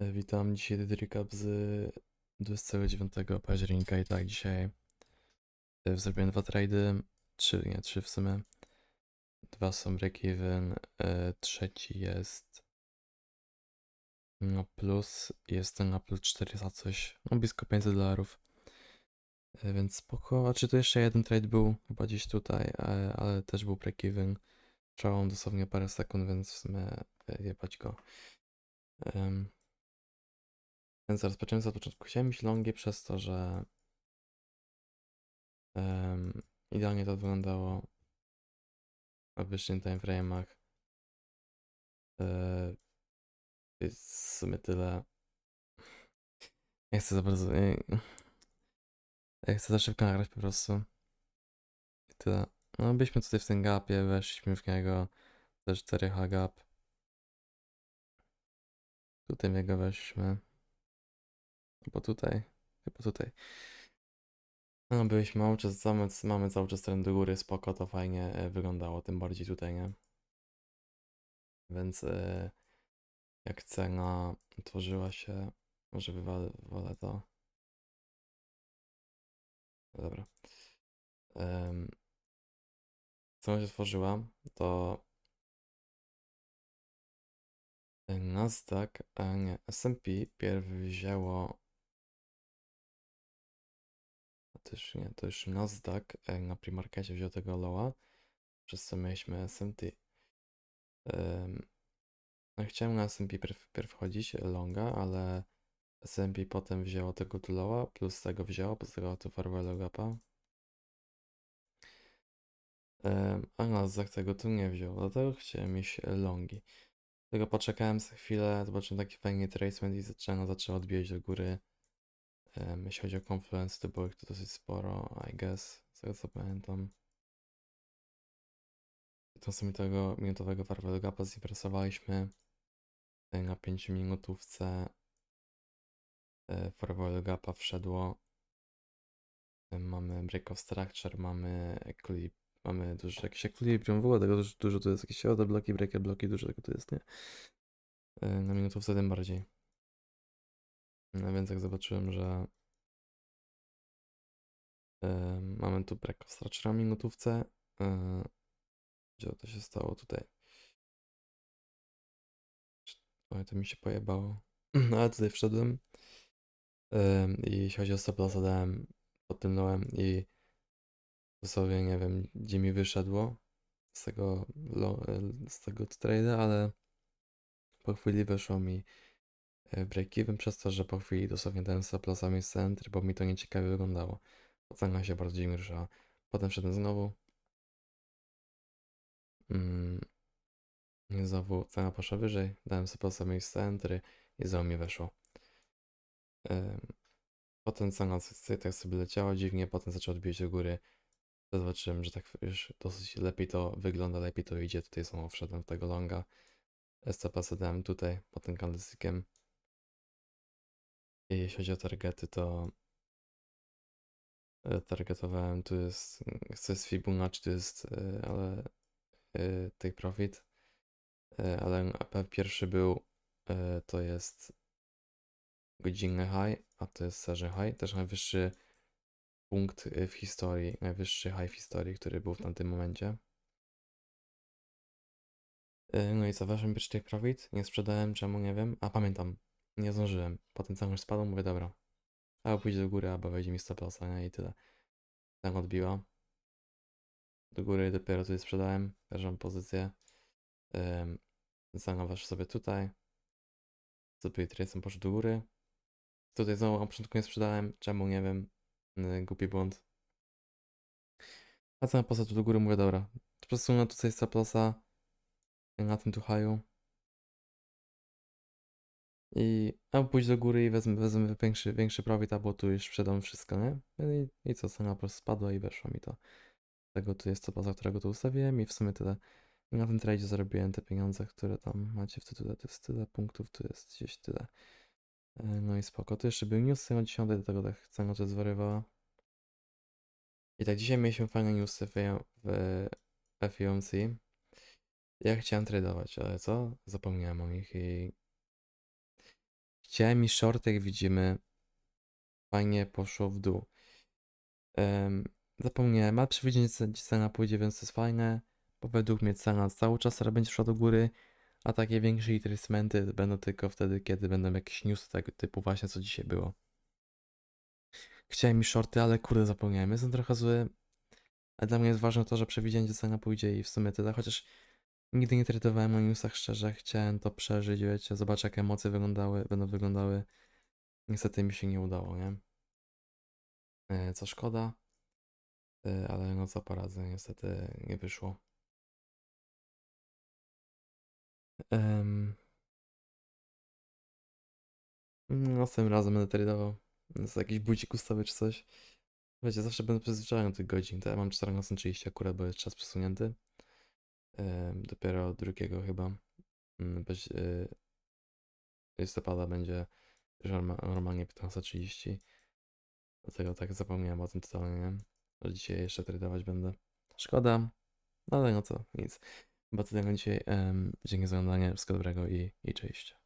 E, Witam, dzisiaj recap z 29 października i tak, dzisiaj e, zrobiłem dwa trady, trzy, nie, trzy w sumie. Dwa są break-even, e, trzeci jest no plus, jest ten na plus 400 coś, no blisko 500 dolarów. Więc spoko, a czy to jeszcze jeden trade był, chyba gdzieś tutaj, e, ale też był break-even. Trwał on dosłownie parę sekund, więc w sumie jebać go. Em, więc rozpocząłem od początku. Chciałem iść longi przez to, że em, idealnie to wyglądało w wyższych timeframe'ach. E, Więc w sumie tyle. Nie chcę za bardzo. Nie, ja chcę za szybko nagrać po prostu. I tyle. No byliśmy tutaj w tym gapie, weszliśmy w niego. Też 4H gap. Tutaj w niego weszliśmy. Chyba tutaj. Chyba tutaj. No, byliśmy mały czas, mamy, mamy cały czas trend do góry, spoko, to fajnie e, wyglądało, tym bardziej tutaj, nie? Więc e, jak cena tworzyła się, może wywalę, to. Dobra. Um, cena się tworzyła, to Nasdaq, a nie, S&P pierw wzięło już nie, to już Nasdaq e, na premarkecie wziął tego lowa, przez co mieliśmy S&T. Ym, no chciałem na S&P pierw, pierw wchodzić, longa, ale S&P potem wzięło tego tu lowa, plus tego wzięło, plus tego tu farewell gapa. Ym, a Nasdaq tego tu nie wziął, dlatego chciałem iść longi. Tylko poczekałem za chwilę, zobaczyłem taki fajny tracement i zaczęło, zaczęło odbijać do góry. Jeśli chodzi o Confluence, to było ich tu dosyć sporo, I guess, z tego co pamiętam. Tego minutowego farewell gapa zinteresowaliśmy. Tutaj na 5 minutówce e, farewell gapa wszedło. Mamy break of structure, mamy equilib mamy dużo jakieś equilibrium, w ogóle tego dużo, dużo tu jest, jakieś bloki, breaker bloki, dużo tego tu jest, nie? E, Na minutówce tym bardziej. No więc jak zobaczyłem, że e, mamy tu break of structure na minutówce, e, gdzie to się stało tutaj? Oj, to mi się pojebało. Ale tutaj wszedłem. Ym, I jeśli chodzi o stop loss, dałem, podtymnąłem i dosłownie nie wiem, gdzie mi wyszedło z tego, e, z tego trade'a, ale po chwili wyszło mi break-even przez to, że po chwili dosłownie dałem lossa miejsce entry, bo mi to nieciekawie wyglądało. Ocena się bardziej mi ruszała. Potem wszedłem znowu. Mm, i znowu cena poszła wyżej, dałem stop lossa miejsce entry i znowu mi weszło. Ym, Potem cena sobie- tak sobie leciała dziwnie, potem zaczęła odbijać do góry. Zobaczyłem, że tak już dosyć lepiej to wygląda, lepiej to idzie. Tutaj znowu wszedłem w tego longa. SCP dałem tutaj, potem candlestickiem. I jeśli chodzi o targety, to e, targetowałem, tu jest, chcę z Fibonacci, tu jest, e, ale e, take profit. Ale pierwszy był, to jest godzinny high, a to jest serze high, też najwyższy punkt w historii, najwyższy high w historii, który był w tamtym momencie. No i co, weszłem pierwszy take profit, nie sprzedałem, czemu, nie wiem, a pamiętam, nie zdążyłem, potem cały już spadł, mówię, dobra, albo pójdzie do góry, albo wejdzie mi stop lossa, nie, i tyle. Tam odbiła. Do góry dopiero tutaj sprzedałem, pierwszą pozycję. Um, sobie tutaj. Sobie tracem poszedł do góry. Tutaj znowu na początku nie sprzedałem, czemu, nie wiem, głupi błąd. A co na poszedł do góry, mówię, dobra, przesunę tutaj stop lossa na tym tu high'u. I albo pójść do góry i wezmę, wezmę większy, większy profit, albo tu już sprzedam wszystko, nie? I, i co, cena po prostu spadła i weszło mi to. Tego tu jest to, za którego tu ustawiłem i w sumie tyle. I na tym tradzie zarobiłem te pieniądze, które tam macie w tytule, to jest tyle punktów, tu jest gdzieś tyle. E, No i spoko. Tu jeszcze był news o 10, do tego tak cena to zwariowała. I tak dzisiaj mieliśmy fajne newsy w, w FOMC. Ja chciałem tradować, ale co? Zapomniałem o nich i Chciałem i short, jak widzimy, fajnie poszło w dół. Em, zapomniałem, ale przewidzieć, że cena pójdzie, więc to jest fajne, bo według mnie cena cały czas będzie szła do góry, a takie większe retracementy będą tylko wtedy, kiedy będą jakieś newsy tego typu właśnie, co dzisiaj było. Chciałem i shorty, ale kurde zapomniałem, jestem trochę zły, ale dla mnie jest ważne to, że przewidziałem, gdzie cena pójdzie i w sumie tyle, chociaż nigdy nie tradowałem na newsach szczerze, chciałem to przeżyć, wiecie, zobaczyć jak emocje wyglądały, będą wyglądały. Niestety mi się nie udało, nie? E, Co szkoda, e, ale no co poradzę, niestety nie wyszło. Em, Następnym razem będę tradował. Jest jakiś budzik ustawy czy coś. Wiecie, zawsze będę przyzwyczajony do tych godzin. To ja mam 14.30 akurat, bo jest czas przesunięty. Dopiero drugiego chyba. mm, y, listopada będzie normalnie 15.30. Dlatego tak zapomniałem o tym totalnie, nie? Że dzisiaj jeszcze tradować będę. Szkoda, no ale no co, nic. Chyba tyle na dzisiaj. Dzięki za oglądanie, wszystkiego dobrego i, i cześć.